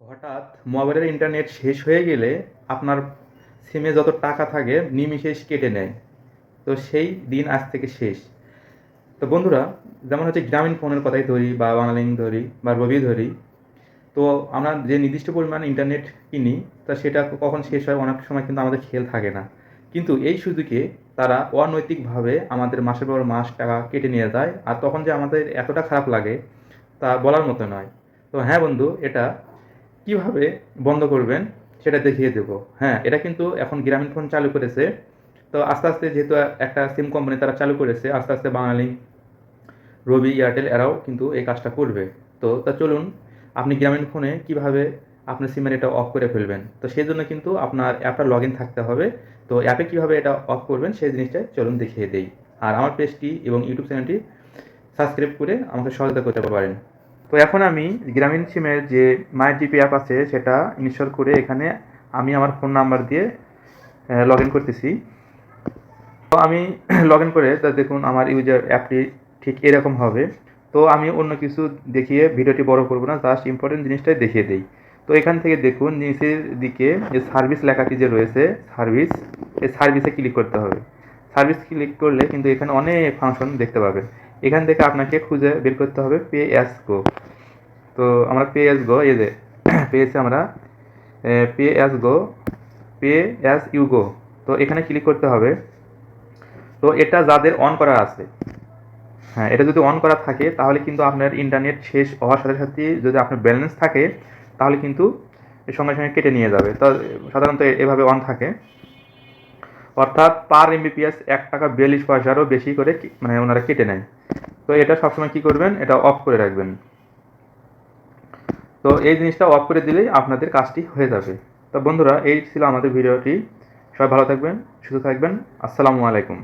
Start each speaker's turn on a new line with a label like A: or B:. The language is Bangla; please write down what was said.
A: হঠাৎ মোবাইলের ইন্টারনেট শেষ হয়ে গেলে আপনার সিমে যত টাকা থাকে, নিমিষে কেটে নেয়। তো সেই দিন আজ থেকে শেষ। তো বন্ধুরা, যেমন হচ্ছে গ্রামীণ ফোনের কথাই ধরি বা বাংলালিঙ্ক ধরি বা রবি ধরি, তো আমরা যে নির্দিষ্ট পরিমাণ ইন্টারনেট কিনি, তা সেটা কখন শেষ হয় অনেক সময় কিন্তু আমাদের খেয়াল থাকে না। কিন্তু এই সুযোগে তারা অনৈতিকভাবে আমাদের মাসের পর মাস টাকা কেটে নিয়ে যায়, আর তখন যে আমাদের এতটা খারাপ লাগে, তা বলার মতো নয়। তো হ্যাঁ বন্ধু, এটা কীভাবে বন্ধ করবেন সেটা দেখিয়ে দেবো। হ্যাঁ এটা কিন্তু এখন গ্রামীণ ফোন চালু করেছে। তো আস্তে আস্তে যেহেতু একটা সিম কোম্পানি তারা চালু করেছে, আস্তে আস্তে বাঙালি, রবি, এয়ারটেল এরাও কিন্তু এই কাজটা করবে। তো, তা চলুন, আপনি গ্রামীণ ফোনে কীভাবে আপনার সিমের এটা অফ করে ফেলবেন? তো সেই জন্য কিন্তু আপনার অ্যাপটা লগ ইন থাকতে হবে। তো অ্যাপে কীভাবে এটা অফ করবেন সেই জিনিসটা চলুন দেখিয়ে দেই। আর আমার পেজটি এবং ইউটিউব চ্যানেলটি সাবস্ক্রাইব করে আমাকে সহায়তা করতে পারেন। তো এখন আমি গ্রামীণ সিমের যে মাই জিপি অ্যাপ আছে, সেটা ইনস্টল করে এখানে আমি আমার ফোন নাম্বার দিয়ে লগ ইন করতেছি। তো আমি লগ ইন করে তা দেখুন আমার ইউজার অ্যাপটি ঠিক এরকম হবে। তো আমি অন্য কিছু দেখিয়ে ভিডিওটি বড় করব না জাস্ট ইম্পর্টেন্ট জিনিসটাই দেখিয়ে দেই। তো এখান থেকে দেখুন, নিচের দিকে যে সার্ভিস লেখাটি যে রয়েছে সার্ভিস এই সার্ভিসে ক্লিক করতে হবে। সার্ভিস ক্লিক করলে কিন্তু এখানে অনেক ফাংশন দেখতে পাবেন। এখান থেকে আপনাকে খুঁজে বের করতে হবে পে অ্যাস গো তো আমরা পে অ্যাস গো এই যে, পেয়েছি আমরা pay as go pay as you go তো এখানে ক্লিক করতে হবে। তো এটা যাদের অন করা আছে হ্যাঁ এটা যদি অন করা থাকে, তাহলে কিন্তু আপনার ইন্টারনেট শেষ হওয়ার সাথে সাথে যদি আপনার ব্যালেন্স থাকে, তাহলে কিন্তু সঙ্গে সঙ্গে কেটে নিয়ে যাবে। তো সাধারণত এভাবে অন থাকে। অর্থাৎ পার এমবিপিএস এক টাকা বিয়াল্লিশ পয়সারও বেশি করে মানে ওনারা কেটে নেয়। তো এটা সবসময় কি করবেন? এটা অফ করে রাখবেন। তো এই জিনিসটা অফ করে দিলেই আপনাদের কাজটি হয়ে যাবে। তো বন্ধুরা, এই ছিল আমাদের ভিডিওটি। সবাই ভালো থাকবেন, সুস্থ থাকবেন। আসসালামু আলাইকুম।